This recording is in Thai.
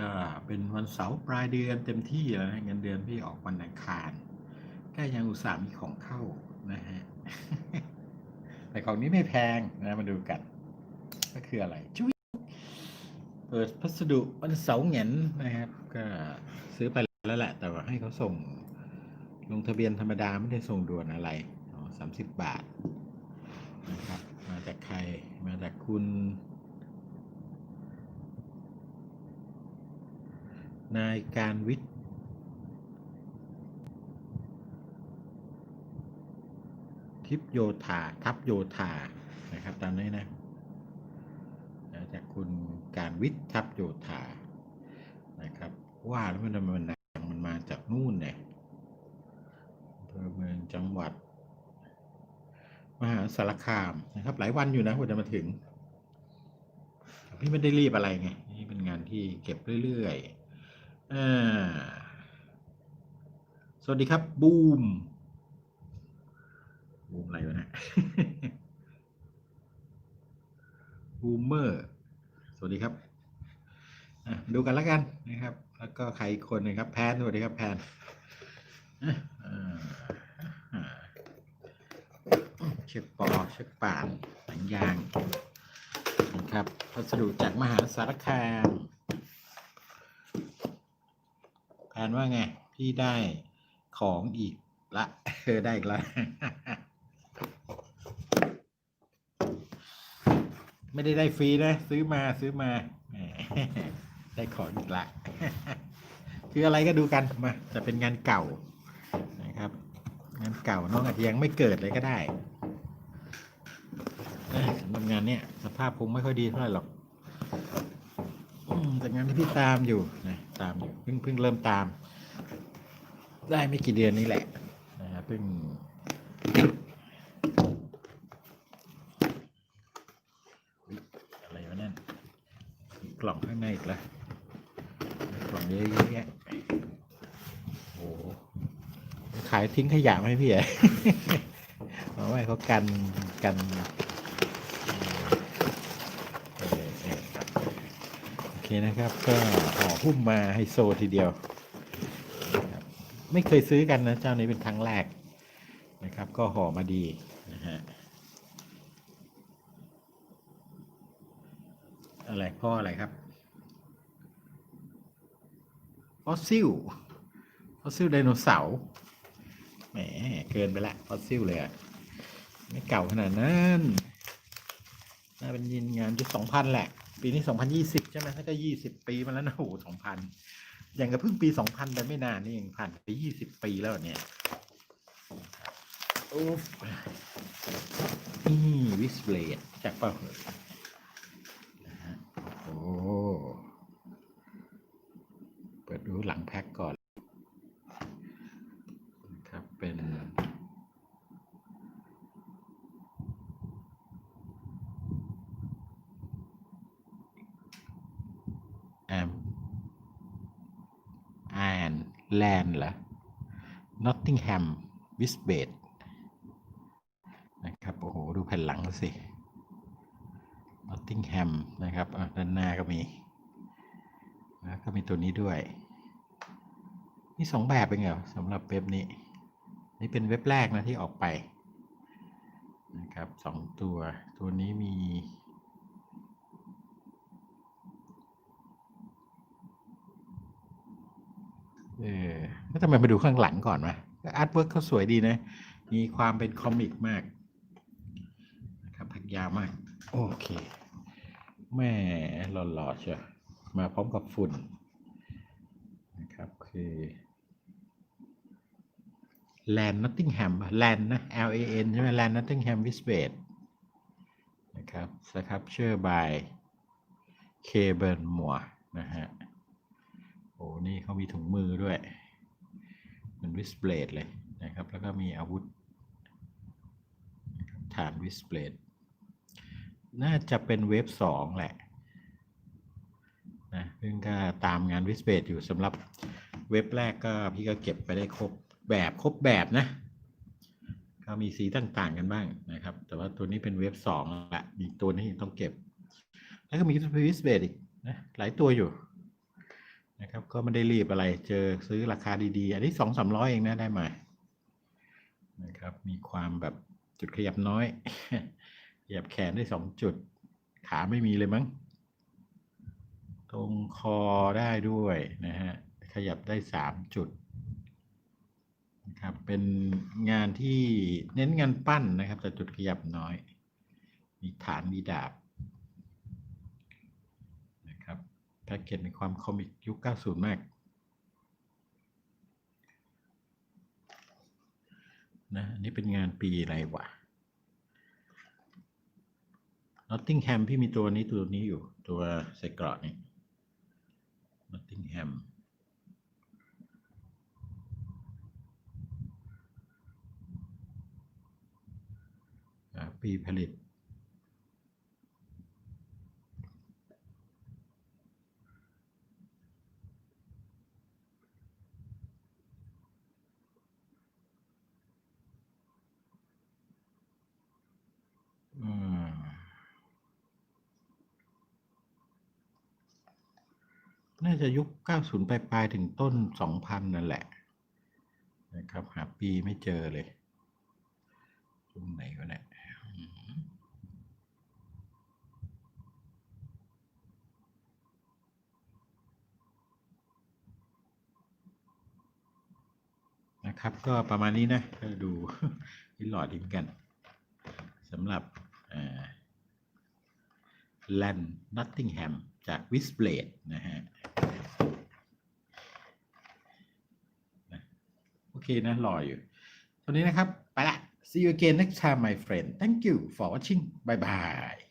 ก็เป็นวันเสาร์ปลายเดือนเต็มที่แล้วนะเงินเดือนพี่ออกวันอังคารก็ยังอุตส่าห์มีของเข้านะฮะแต่ของนี้ไม่แพงนะมาดูกัน ก็คืออะไรจุ๊ยเปิดพัสดุวันเสาร์เหงนนะครับ ก็ซื้อไปแล้วแหละ แต่ว่าให้เขาส่ง ลงทะเบียนธรรมดาไม่ได้ส่งด่วนอะไรสามสิบบาทนะครับมาจากใครมาจากคุณ นายการวิทย์ทิพโยธาทัพโยธานะครับ ตามนี้นะจากคุณการวิทย์ทัพโยธานะครับ ว่าแล้วมันมันหนังมันมาจากนู่นเนี่ยอำเภอเมืองจังหวัด มหาสารคามนะครับ หลายวันอยู่นะกว่าจะมาถึงพี่ไม่ได้รีบอะไรไงนี่เป็นงานที่เก็บเรื่อยๆ สวัสดีครับ บูม บูมอะไรวะนะบูมเมอร์ สวัสดีครับดูกันแล้วกันนะครับ แล้วก็ใครอีกคนหนึงครับ แพน สวัสดีครับ แพนเช็คปอเช็คป่านหนังยาง นะครับ พัสดุจากมหาสารคาม แผนว่าไง พี่ได้ของอีกละเออได้อีกละไม่ได้ได้ฟรีนะ ซื้อมาซื้อมา ได้ของอีกละคืออะไรก็ดูกันมาจะเป็นงานเก่านะครับ งานเก่าน้องอาจจะยังไม่เกิดเลยก็ได้เอ้ยสำหรับงานเนี้ยสภาพคงไม่ค่อยดีเท่าไหร่หรอก แต่งานที่พี่ตามอยู่นะตามอยู่เพิ่งเพิ่งเริ่มตาม ได้ไม่กี่เดือนนี้แหละนะฮะเพิ่งอะไรวะนั่นกล่องข้างในอีกแล้วกล่องเยอะแยะโอ้ขายทิ้งขยะไหมพี่อะเอาไว้เขากันกันเออเออโอ เคนะครับ ก็ห่อหุ้มมาไฮโซทีเดียวครับไม่เคยซื้อกันนะ เจ้านี้เป็นครั้งแรกนะครับ ก็ห่อมาดีนะฮะอะไรพ่ออะไรครับฟอสซิลฟอสซิลไดโนเสาร์แหมเกินไปละฟอสซิลเลยอะไม่เก่าขนาดนั้นน่าเป็นยินงานยุคสองพันแหละ ปีนี้สองพันยี่สิบใช่ไหมถ้าก็ยี่สิบปีมาแล้วนะโอ้โหสองพันอย่างกับเพิ่งปีสองพันไปไม่นานนี่เองผ่านไปยี่สิบปีแล้วเนี่ยโอ้นี่วิสเบลดจากเปล่าเหรอนะฮะโอ้เปิดดูหลังแพ็กก่อนนะครับเป็น แอมแอน แลนเหรอ Nottingham w i s b a t นะครับ โอ้โห ดูแผ่นหลังสิ Nottingham นะครับอะด้านหน้าก็มีแล้วก็มีตัวนี้ด้วยมีสองแบบเองเหรอสำหรับเว็บนี้ นี่เป็นเว็บแรกนะที่ออกไปนะครับสองตัวตัวนี้มี เออแล้วทำไมมาดูข้างหลังก่อนวะอาร์ตเวิร์กเขาสวยดีนะ มีความเป็นคอมิกมากนะครับพักยาวมาก โอเคแม่หล่อๆเชียวมาพร้อมกับฝุ่นนะครับคือ Land Nottingham Land นะ L A N ใช่ไหม Land Nottingham w i s b a t นะครับ Sculpture by K b u r n m o o r นะฮะ อ้นี่เขามีถุงมือด้วยเหมือนวิสเบลดเลยนะครับ แล้วก็มีอาวุธฐานวิสเบลดน่าจะเป็นเวฟสองแหละนะเพิ่งก็ตามงานวิสเบลดอยู่สำหรับเว็บแรกก็พี่ก็เก็บไปได้ครบแบบครบแบบนะ ก็มีสีต่างๆกันบ้างนะครับ แต่ว่าตัวนี้เป็นเว็บสองละมีตัวนี้ต้องเก็บ แล้วก็มีวิสเบลดอีกนะหลายตัวอยู่ นะครับ ก็ไม่ได้รีบอะไร เจอซื้อราคาดีๆ อันนี้สองสามร้อยเองนะได้มานะครับ มีความแบบจุดขยับน้อย ขยับแขนได้สองจุด ขาไม่มีเลยมั้ง ตรงคอได้ด้วยนะฮะ ขยับได้สามจุดนะครับ เป็นงานที่เน้นงานปั้นนะครับ แต่จุดขยับน้อย มีฐานมีดาบนะครับ แพ็กเกจมีความคอมิกยุค 90 มาก นะ อันนี้เป็นงานปีอะไรวะ Nottingham พี่มีตัวนี้ตัวนี้อยู่ ตัวใส่เกราะนี่ Nottingham อ่าปีผลิต น่าจะยุค 90 ปลายปลายถึงต้น 2000 นั่นแหละ นะครับ หาปีไม่เจอเลยตรงไหนวะเนี่ยนะครับ ก็ประมาณนี้นะก็ดูนิดหลอดดีเหมือนกันสำหรับแลนด์นัตติงแฮมจากวิสเบลดนะฮะโอ เคนะรออยู่ตอนนี้นะครับ ไปละ see you again next time my friend thank you for watching bye bye